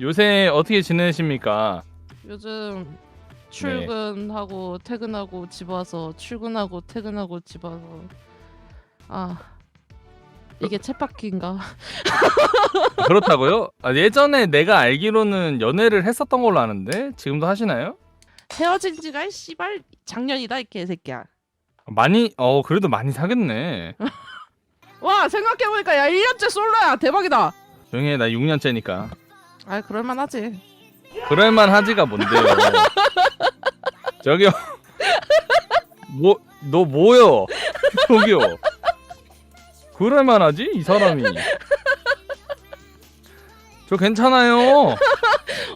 요새 어떻게 지내십니까? 요즘 출근하고 퇴근하고 집 와서 출근하고 퇴근하고 집 와서 아 이게 쳇바퀴인가? 그렇다고요? 아, 예전에 내가 알기로는 연애를 했었던 걸로 아는데 지금도 하시나요? 헤어진 지가 씨발 작년이다 이 개새끼야. 많이 어 그래도 많이 사귀었네. 와 생각해보니까 야 1년째 솔로야 대박이다. 조용히 해, 나 6년째니까. 아 그럴만하지. 그럴만 하지가 뭔데요? 저기요. 뭐 너 뭐요? 저기요. 그럴만 하지 이 사람이. 저 괜찮아요.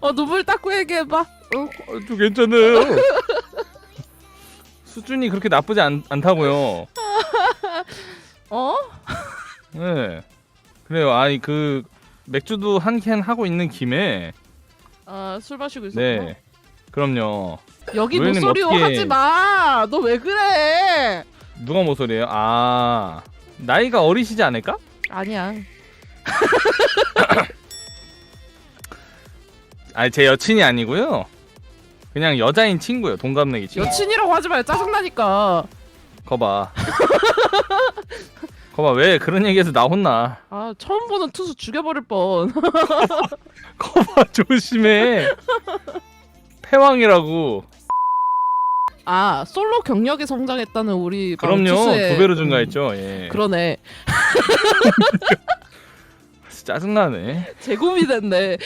어 눈물 닦고 얘기해봐. 어, 저 괜찮아요. 수준이 그렇게 나쁘지 않, 않다고요. 어? 네. 그래요. 아니 그 맥주도 한 캔 하고 있는 김에 아 술 마시고 있었구나. 네. 그럼요. 여기 목소리로 어떻게- 하지 마. 너 왜 그래? 누가 모소리예요? 아 나이가 어리시지 않을까? 아니야. 아니 제 여친이 아니고요. 그냥 여자인 친구요. 동갑내기 친구. 여친이라고 하지 마요. 짜증 나니까. 거봐. 거봐 왜 그런 얘기해서 나 혼나. 아 처음 보는 투수 죽여버릴 뻔. 거봐 조심해. 패왕이라고. 아 솔로 경력이 성장했다는 우리 바로 그럼요. 투수의- 두 배로 음, 증가했죠. 예. 그러네. 짜증나네. 제곱이 됐네.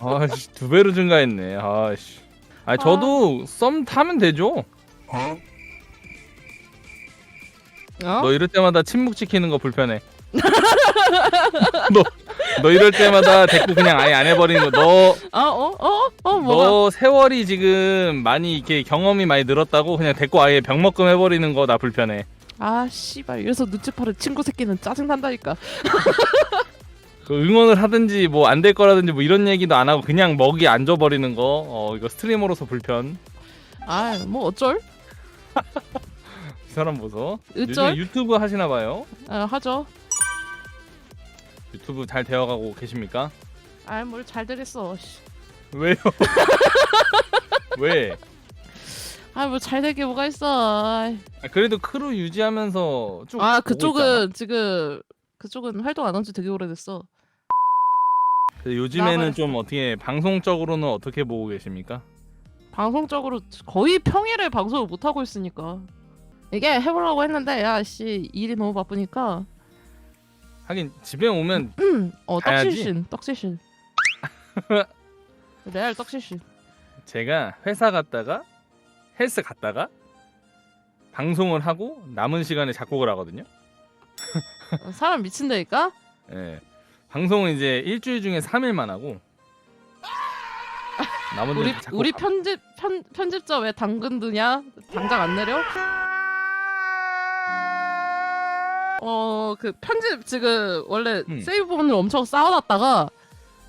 아씨 두 배로 증가했네. 아씨. 아 저도 썸 타면 되죠. 어? 너 이럴 때마다 침묵 지키는 거 불편해. 너, 너 이럴 때마다 대꾸 그냥 아예 안 해버리는 거. 너, 아 어? 어? 어 뭐가? 너 세월이 지금 많이 이렇게 경험이 많이 늘었다고 그냥 대꾸 아예 병먹금 해버리는 거 나 불편해. 아 씨발 이래서 눈치 파는 친구 새끼는 짜증 난다니까. 그 응원을 하든지 뭐 안 될 거라든지 뭐 이런 얘기도 안 하고 그냥 먹이 안 줘버리는 거. 어 이거 스트리머로서 불편. 아 뭐 어쩔? 이 사람 보소. 요즘? 유튜브 하시나 봐요. 아 하죠. 유튜브 잘 되어가고 계십니까? 아 뭘 잘 되겠어. 왜요? 왜? 아뭐 잘 되게 뭐가 있어. 아이. 아, 그래도 크루 유지하면서 쭉 아 오고 있잖아. 그쪽은 지금 그쪽은 활동 안 한 지 되게 오래됐어. 근데 요즘에는. 좀 어떻게 방송적으로는 어떻게 보고 계십니까? 방송적으로 거의 평일에 방송을 못 하고 있으니까 이게 해보려고 했는데 야씨 일이 너무 바쁘니까 하긴 집에 오면 어 가야지. 떡실신 떡실신 레알 떡실신 제가 회사 갔다가 헬스 갔다가 방송을 하고 남은 시간에 작곡을 하거든요. 어, 사람 미친다니까 예. 방송은 이제 일주일 중에 3일만 하고 나머지 우리 우리 안- 편집 편 편집자 왜 당근 드냐 당장 안 내려 어 그 편집 지금 원래 음. 세이브본을 엄청 쌓아놨다가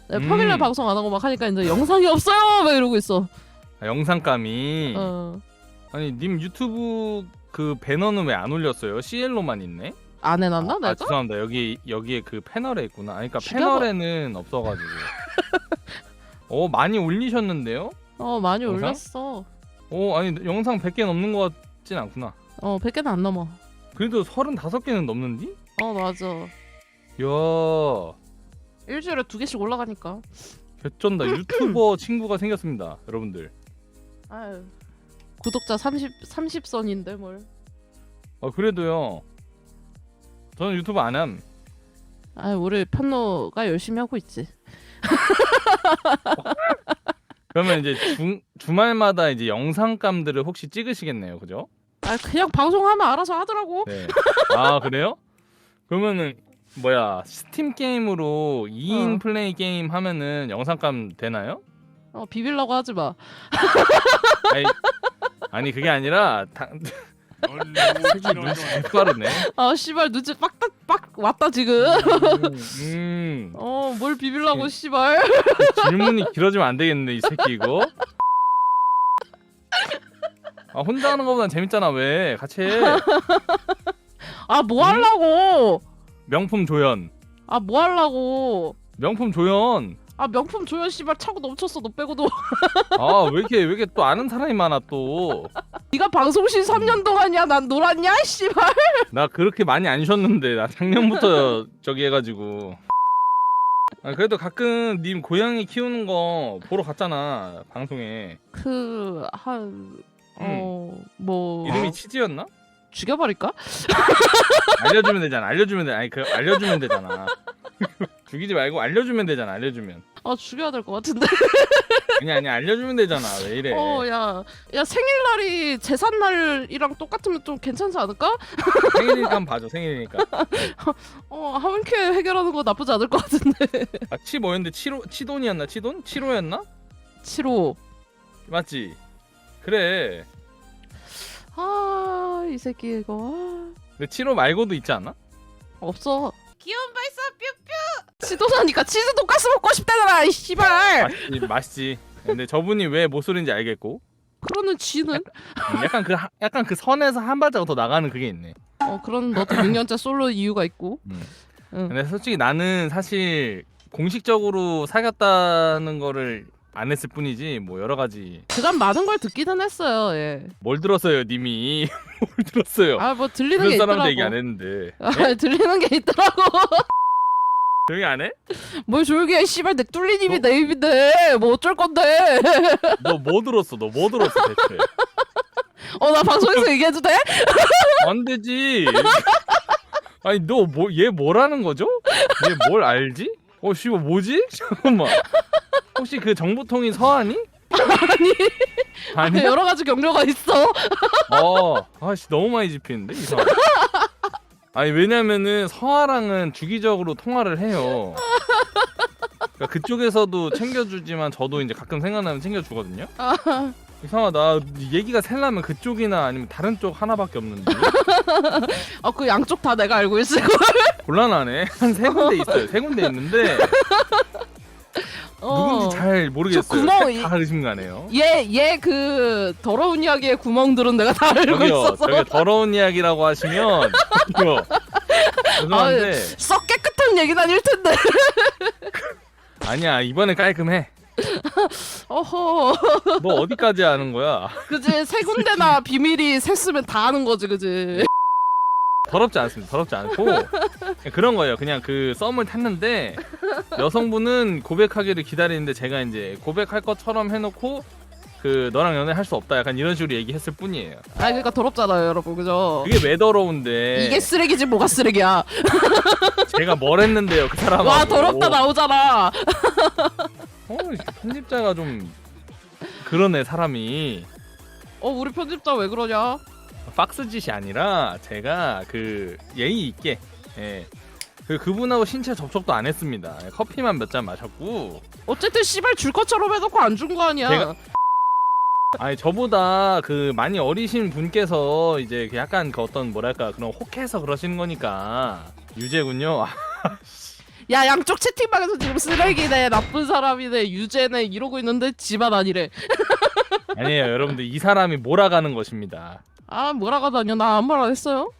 내가 음. 방송 안 하고 막 하니까 이제 영상이 없어요 막 이러고 있어 아, 영상감이 어 아니 님 유튜브 그 배너는 왜 안 올렸어요? CL로만 있네. 안 해놨나 아 내가 죄송합니다. 여기 여기에 그 패널에 있구나. 아니, 그러니까 죽여버- 패널에는 없어가지고. 어 많이 올리셨는데요? 어 많이 영상? 올렸어 어 아니 영상 100개 넘는 것 같진 않구나. 어 100개는 안 넘어 그래도 35개는 넘는디? 어 맞아 이야 일주일에 두 개씩 올라가니까 개쩐다. 유튜버 친구가 생겼습니다, 여러분들. 아유 구독자 30 30선인데 뭘 아 그래도요. 저는 유튜브 안 함. 아유 우리 편노가 열심히 하고 있지 그러면 이제 주, 주말마다 이제 영상감들을 혹시 찍으시겠네요, 그죠? 아 그냥 방송하면 알아서 하더라고 네. 아 그래요? 그러면은 뭐야 스팀 게임으로 2인 어. 플레이 게임 하면은 영상감 되나요? 어 비빌라고 하지 마 아니, 아니 그게 아니라 다, 눈치 빠르네. 아 씨발 눈치 빡딱 빡 왔다 지금 음, 어 뭘 비빌라고 음. 씨발 질문이 길어지면 안 되겠는데 이 새끼 이거. 아 혼자 하는 거보단 재밌잖아 왜 같이 해. 아 뭐 하려고 명품 조연 아 뭐 하려고 명품 조연 아 명품 조연 씨발 차고 넘쳤어 너 빼고도 아 왜 이렇게 왜 이렇게 또 아는 사람이 많아 또. 네가 방송실 3년 동안이야 난 놀았냐 씨발 나 그렇게 많이 안 쉬었는데 나 작년부터 저기 해가지고. 아, 그래도 가끔 님 고양이 키우는 거 보러 갔잖아 방송에. 그 한 어, 뭐 음. 이름이 치즈였나? 죽여버릴까? 알려주면 되잖아. 알려주면 돼. 아니 그 알려주면 되잖아. 죽이지 말고 알려주면 되잖아. 알려주면. 아 죽여야 될 것 같은데 아니 아니 알려주면 되잖아. 왜 이래? 어 야 야 생일날이 제삿날이랑 똑같으면 좀 괜찮지 않을까? 생일이니까 한번 봐줘. 생일이니까. 어 함께 해결하는 거 나쁘지 않을 것 같은데 아 치 뭐였는데 치로 치돈이었나? 치돈? 치로였나? 7호 맞지? 그래. 아 이 새끼 이거 아, 근데 치로 말고도 있지 않아? 없어 귀여운 발사 뾰뾰 치도사니까 치즈 돈가스 먹고 싶다잖아 이 씨발 맛있지. 맛있지. 근데 저분이 왜 모쏠인지 알겠고. 그러는 쥐는 음, 약간 그 하- 약간 그 선에서 한 발자국 더 나가는 그게 있네. 어 그런 너도 6년째 솔로 이유가 있고 음. 응. 근데 솔직히 나는 사실 공식적으로 사귀었다는 거를 안 했을 뿐이지 뭐 여러 가지. 그간 많은 걸 듣기는 했어요. 예. 뭘 들었어요 님이? 뭘 들었어요? 아 뭐 들리는 게 주변 있더라고. 얘기 안 했는데. 아, 들리는 게 있더라고. 조용히 안 해? 뭘 조용히 해 씨발. 내 뚫린 입이 내 입인데. 뭐 어쩔 건데. 너 뭐 들었어? 너 뭐 들었어 대체? 어 나 방송에서 얘기해도 돼? 안 되지. 아니 너 뭐 얘 뭐라는 거죠? 얘 뭘 알지? 어 씨발 뭐지? 잠깐만 혹시 그 정보통인 서한이? 아니 아니 여러 가지 경로가 있어 어, 아씨 너무 많이 집히는데 이상. 아니 왜냐면은 서아랑은 주기적으로 통화를 해요. 그러니까 그쪽에서도 챙겨주지만 저도 이제 가끔 생각나면 챙겨주거든요. 아, 이상하다. 얘기가 셀라면 그쪽이나 아니면 다른 쪽 하나밖에 없는데 어, 그 양쪽 다 내가 알고 있을 거야 곤란하네. 한 세 군데 있어요. 세 군데 있는데 어. 누군지 잘 모르겠어요. 저 구멍 이- 다 의심가네요. 얘얘 그 더러운 이야기의 구멍들은 내가 다 알고 저기요, 있어서 저기 더러운 이야기라고 하시면 이거 죄송한데 썩 깨끗한 얘기는 아닐 텐데 아니야 이번에 깔끔해. 어허 너 어디까지 아는 거야? 그지 세 군데나 비밀이 샜으면 다 아는 거지 그지 더럽지 않습니다. 더럽지 않고 그냥 그런 거예요. 그냥 그 썸을 탔는데 여성분은 고백하기를 기다리는데 제가 이제 고백할 것처럼 해놓고 그 너랑 연애할 수 없다 약간 이런 식으로 얘기했을 뿐이에요. 아 그러니까 더럽잖아요 여러분 그죠 그게 왜 더러운데? 이게 쓰레기지 뭐가 쓰레기야 제가 뭘 했는데요, 그 사람하고. 와 더럽다 나오잖아 어, 편집자가 좀 그러네 사람이. 어 우리 편집자 왜 그러냐 박스 짓이 아니라 제가 그 예의 있게 예. 그 그분하고 신체 접촉도 안 했습니다. 커피만 몇 잔 마셨고 어쨌든 씨발 줄 것처럼 해놓고 안 준 거 아니야 제가- 아니 저보다 그 많이 어리신 분께서 이제 그 약간 그 어떤 뭐랄까 그런 혹해서 그러시는 거니까 유재군요. 아, 야 양쪽 채팅방에서 지금 쓰레기네 나쁜 사람이네 유죄네 이러고 있는데 집안 아니래 아니에요 여러분들 이 사람이 몰아가는 것입니다. 아 뭐라고 다녀 나 아무 말 안 했어요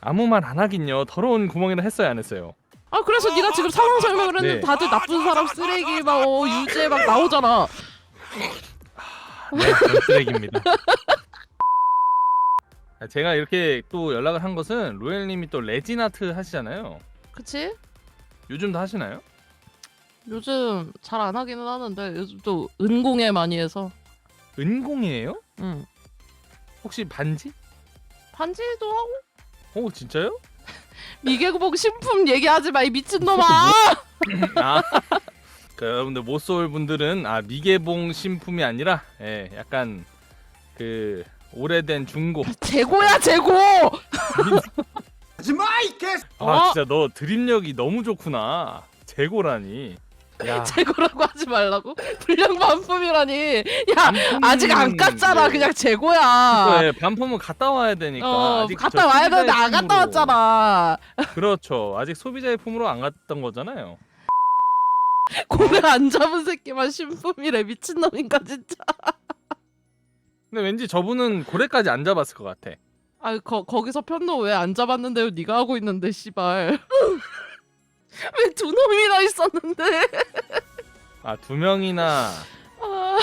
아무 말 안 하긴요. 더러운 구멍이나 했어요 안 했어요. 아 그래서 네가 지금 상황 설명을 했는데 네. 다들 나쁜 사람 쓰레기 막 어, 유죄 막 나오잖아 네, 전 쓰레기입니다. 아, 제가 이렇게 또 연락을 한 것은 로엘님이 또 레진 아트 하시잖아요. 그치? 요즘도 하시나요? 요즘 잘 안 하기는 하는데 요즘 또 은공예 많이 해서 은공이에요? 응 혹시 반지? 반지도 하고 오 진짜요? 미개봉 신품 얘기하지 마 이 미친놈아 아, 그 여러분들 못 쏠 분들은 아 미개봉 신품이 아니라 예, 약간 그 오래된 중고. 재고야 재고 아 어? 진짜 너 드립력이 너무 좋구나. 재고라니. 야 재고라고 하지 말라고 불량 반품이라니 야 반품- 아직 안 깠잖아 네. 그냥 재고야 네, 반품은 갔다 와야 되니까. 어 아직 갔다 저 와야 되는데 안 소비자의 갔다 품으로. 왔잖아 그렇죠. 아직 소비자의 품으로 안 갔던 거잖아요. 고개 안 잡은 새끼만 신품이래 미친놈인가 진짜 근데 왠지 저분은 고래까지 안 잡았을 것 같아. 아 거, 거기서 편도 왜 안 잡았는데요 네가 하고 있는데 씨발 왜 두 놈이나 있었는데 아 두 명이나 아,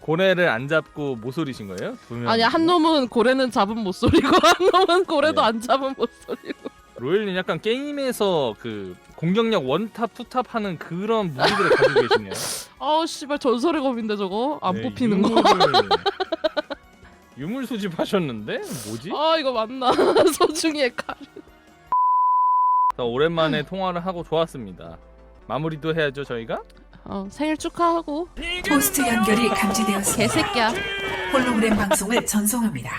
고래를 안 잡고 모쏠이신 거예요? 두 명. 아니 한 놈은 고래는 잡은 못소리고 한 놈은 고래도 네. 안 잡은 못소리고. 로엘님 약간 게임에서 그 공격력 원탑 투탑 하는 그런 무기들을 가지고 계시네요. 아우 씨발 전설의 검인데 저거 안 네, 뽑히는 거. 유물을 유물 수집하셨는데 뭐지? 아 이거 맞나? 소중이의 칼. 자, 오랜만에 통화를 하고 좋았습니다. 마무리도 해야죠 저희가. 어, 생일 축하하고 호스트 연결이 감지되었습니다. 개새끼야. 홀로그램 방송을 전송합니다.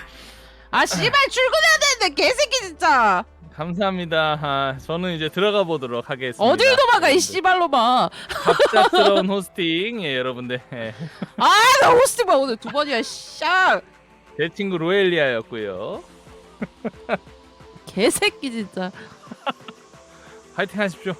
아 씨발 출근해야 되는데 개새끼 진짜. 감사합니다. 아, 저는 이제 들어가 보도록 하겠습니다. 어딜 도망가 이 씨발로마. 갑작스러운 호스팅 예 여러분들 예. 아나 호스팅 봐 오늘 두 번이야 쌍. 제 친구 로엘리아였고요. 개새끼 진짜. 파이팅 하십시오.